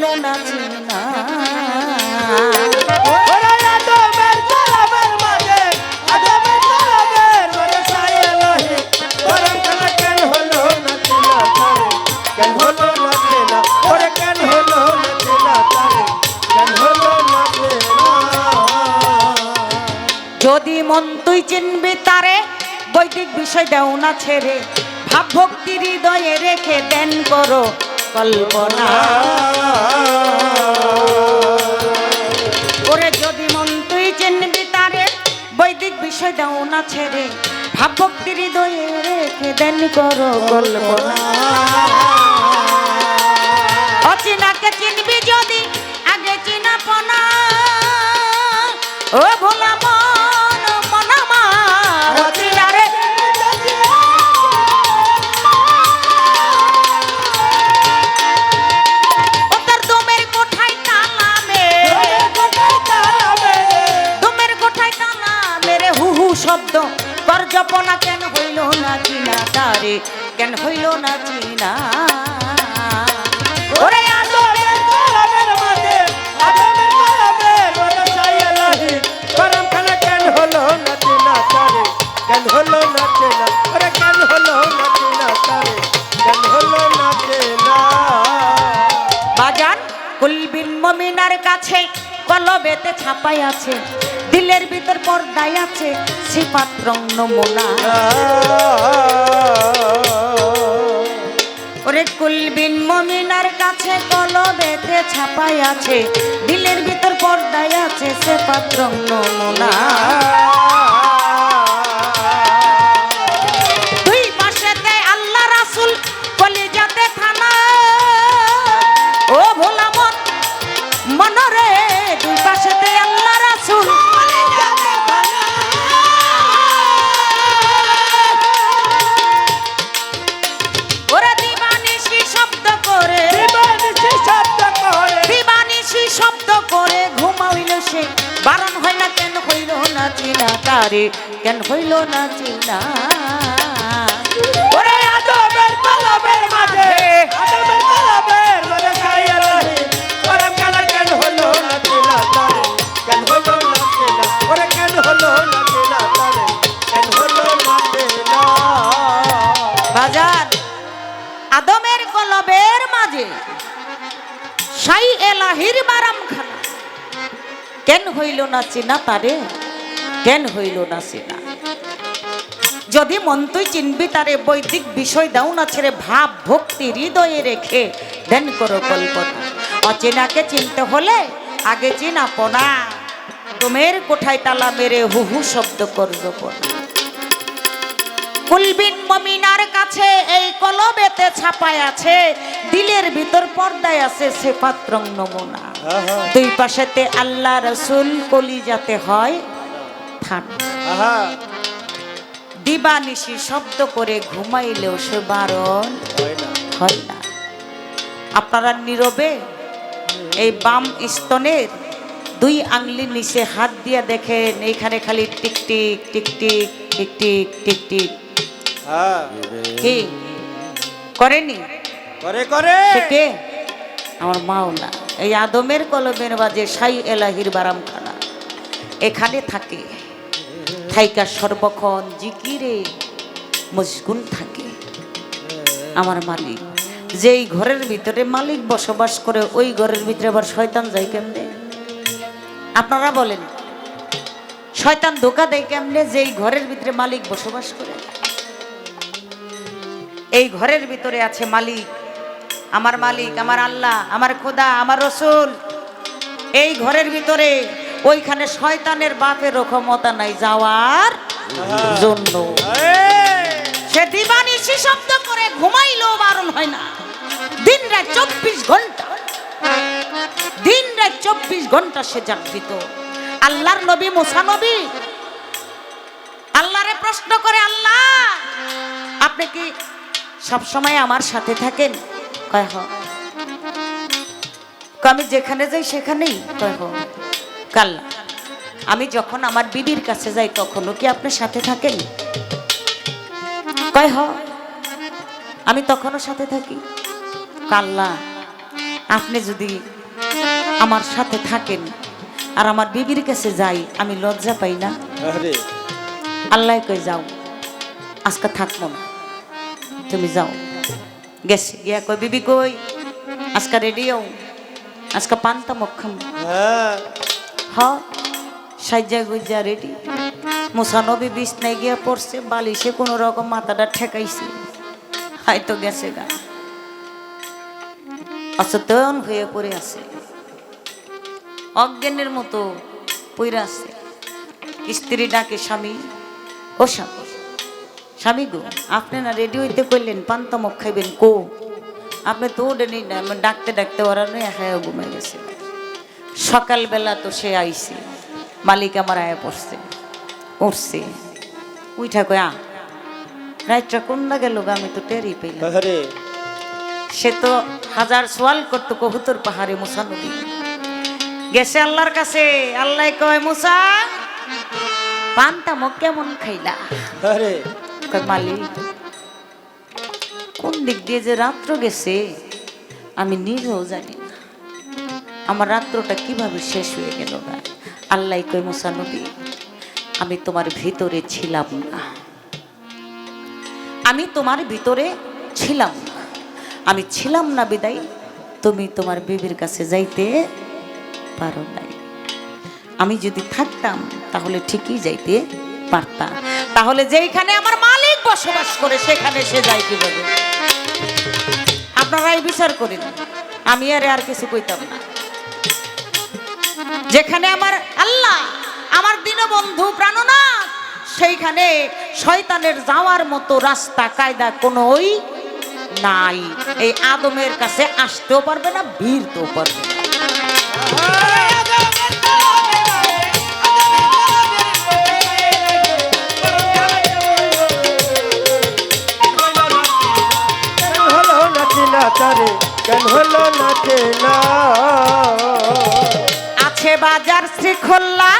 হইল না চিনা ওরে আদমের কালামের মাঝে আদমের কালামের মাঝে সাইলাহি ওরে কেন কেন হলো না চিনা তারে? কেন হলো না চিনা? ওরে কেন হলো না চিনা তারে? কেন হলো না চিনা? যদি মন তুই চিনবি তারে বৈদিক বিষয় দেও না ছেড়ে। ভাব ভক্তি হৃদয়ে রেখে দেন করো। কল্পনা। ওরে যদি মন তুই চিনবি তারে, বৈদিক বিষয় দেও না ছেড়ে ভাব ভক্তি হৃদয়ে রেখে দেন করো কল্পনা। অচিনাকে চিনবি যদি, আগে চিনা পনা ও ভোলা মমিনার কাছে কলবেতে ছাপাই আছে, দিলের ভিতর পর্দায় আছে সিপাত রং নমুনা। ওরে কুলবিন মমিনার কাছে কলবেতে ছাপাই আছে, দিলের ভিতর পর্দায় আছে সে পাত্র নমুনা। বারণ না, কেন হইল না চিনা তারে? কেন হইল না চিনা? ওরে কালামের মাঝে কালামের মাঝে সাইলাহি গরম খানা কেন হলো না চিনা তারে? কেন হলো না চিনা? ওরে কেন হলো না চিনা তারে? কেন হলো না চিনা? আদমের কলবের মাঝে, সাই এলাহির কেন হইল না চিনা তারে? কেন হইল না চিনা? যদি মন তুই চিনবি তারে, বৈদিক বিষয় দাও না ছেড়ে, ভাব ভক্তি হৃদয়ে রেখে, দেন করো কল্পনা। অচেনাকে চিনতে হলে আগে চিনাপো না তোমের কোঠায় তালা মেরে হু হু শব্দ করব না কুলবিন মমিনার কাছে এই কলবেতে ছাপায় আছে, দিলের ভিতর পর্দায় আছে সেফাত রং নমুনা। দুই পাশেতে আল্লাহ রসুল কলি যাতে হয় থান। দিবানিশি শব্দ করে ঘুমাইলেও সে বারণ হয় না। আপনারা নীরবে এই বাম স্তনের দুই আংলি নিচে হাত দিয়ে দেখেন এইখানে খালি টিকটিক টিকটিক টিকটিক টিকটিক কি? করেনি? করে করে। আমার মাও না এই আদমের কলমের বাজে সাই এলাহির বারামখানা। এখানে থাকে, থাইকা সর্বক্ষণ জিকিরে মজগুন থাকে। আমার মালিক, যেই ঘরের ভিতরে মালিক বসবাস করে, ওই ঘরের ভিতরে আবার শয়তান যায় কেমনে? আপনারা বলেন, শয়তান ধোকা দেয় কেমনে যেই ঘরের ভিতরে মালিক বসবাস করে? এই ঘরের ভিতরে আছে মালিক আমার মালিক, আমার আল্লাহ, আমার খোদা, আমার রসুল। এই ঘরের ভিতরে ওইখানে শয়তানের বাপের ক্ষমতা নাই যাওয়ার জন্য। সে দিবানিশি শব্দ করে ঘুমাইলেও বারণ হয় না। দিন রাত চব্বিশ ঘণ্টা। দিন রাত চব্বিশ ঘণ্টা সে জাগৃত। আল্লাহর নবী, মোসা নবী। আল্লাহরে প্রশ্ন করে, আল্লাহ, আপনি কি সবসময় আমার সাথে থাকেন? কয় হ। আমি যেখানে যাই সেখানেই কয় হ। কাল্লা আমি যখন আমার বিবির কাছে যাই তখনও কি আপনার সাথে থাকেন? কয় হ আমি তখনও সাথে থাকি। কাল্লা আপনি যদি আমার সাথে থাকেন আর আমার বিবির কাছে যাই আমি লজ্জা পাই না? আল্লাহ কই যাও আজকে থাকব না তুমি যাও। গেছে। গিয়া কই বিবি কই? আজকে রেডি হও। আজকে পান্তা মক্ষম হ্যাঁ। সাজ্জা গুজ্জা রেডি মুসানবী বিছনায় গিয়া পড়ছে বালিশে কোনো রকম মাথাটা ঠেকাইছে। হয়তো গেছে গা। অচেতন হয়ে পড়ে আছে। অজ্ঞানের মতো পইরা আছে। স্ত্রী ডাকে স্বামী ও স্বামী স্বামী গো আপনি না রেডি হইতে করলেন পান্তামক খাইবেন কো? আপনি তো ওডেনি না ডাকতে ডাকতে ওরা নয় হ্যাঁ ঘুমে গেছে। সকালবেলা তো সে আইছে মালিক আমার আয়া পড়ছে উঠছে। উইঠা কয় আ রাইটটা কোন গেল গো? আমি তো টেরই পেলাম। আরে সে তো হাজার সোয়াল করতো কবুতর পাহাড়ে মুসা নদী। গেছে আল্লাহর কাছে আল্লাহ কয় মুসা পানটা মুখ কেমন খাইলা? কয় মালিক। কোন দিক দিয়ে যে রাত্র গেছে, আমি নিজেও জানি আমার রাত্রটা কীভাবে শেষ হয়ে গেল না। আল্লাহ কই মুসা নবী, আমি তোমার ভিতরে ছিলাম না। আমি তোমার ভিতরে ছিলাম না। আমি ছিলাম না বিদায়। তুমি তোমার বিবির কাছে যাইতে পারো নাই। আমি যদি থাকতাম, তাহলে ঠিকই যাইতে পারতাম। তাহলে যেইখানে আমার মালিক বসবাস করে, সেখানে সে যায় কীভাবে? আপনারাই বিচার করেন। আমি আর আর কিছু কইতাম না। যেখানে আমার আল্লাহ, আমার দীনবন্ধু প্রাণনাথ, সেইখানে শয়তানের যাওয়ার মতো রাস্তা, কায়দা কোনোই নাই। এই আদমের কাছে আসতেও পারবে না, ভিড়তেও পারবে আছে বাজার শ্রীখোল্লা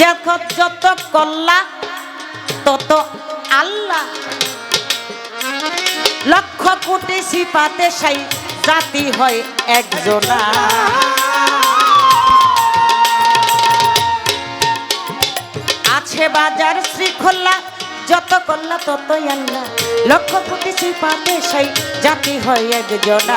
যখন যত কল্লা, তত আল্লাহ লক্ষ কোটি সিপাতে সাই জাতি হয় একজনা আছে বাজার শ্রীখোল্লা যত কল্লা ততই আল্লাহ লক্ষ কোটি সিপাতে সাই জাতি হয় একজনা।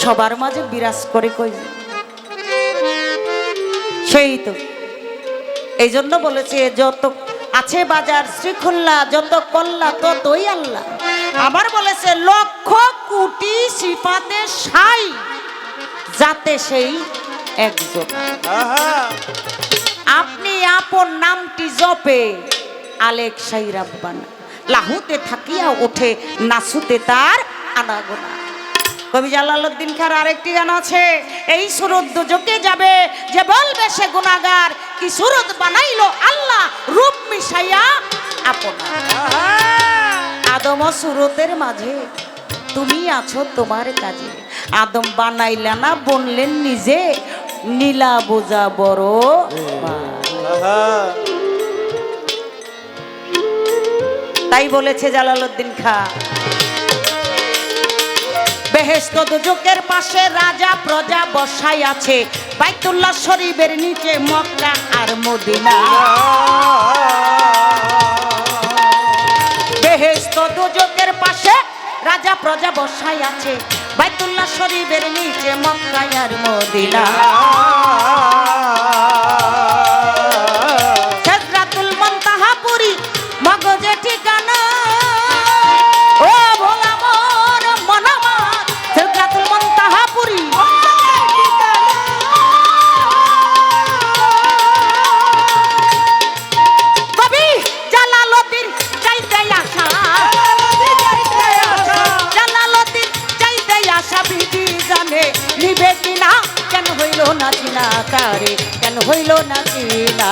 সবার মাঝে বিরাজ করে কই? সেই তো। এই জন্য বলেছে, যত আছে বাজার শ্রীখুল্লা যত কল্লা, ততই আল্লাহ। আবার বলেছে, লক্ষ কোটি সিপাতে সাই, যাতে সেই একজন। আপনি আপন নামটি জপে, আলেক সাই রাব্বানা। লাহুতে থাকিয়া ওঠে, নাসুতে তার আনাগোনা। কবি জালালউদ্দিন খার আরেকটি গান আছে, এই সুরত দুজকে যাবে, যে বলবে সে গুনাগার কি সুরত বানাইলো আল্লাহ, রূপ মিশাইয়া আপনা আহা আদম সুরতের মাঝে, তুমি আছো তোমার কাজে। আদম বানাইলা না বনলেন নিজে, নীলা বোঝা বড় তাই বলেছে জালালউদ্দিন খা। বেহেস্ত দুজকের পাশে রাজা প্রজা বসাই আছে। বাইতুল্লাহ শরীফের নিচে মক্কা আর মদিনা। বেহেস্ত দুজকের পাশে রাজা প্রজা রোজা বসাই আছে। বাইতুল্লাহ শরীফের নিচে মক্কায়ার মদিনা। রে কেন হইল না কি না?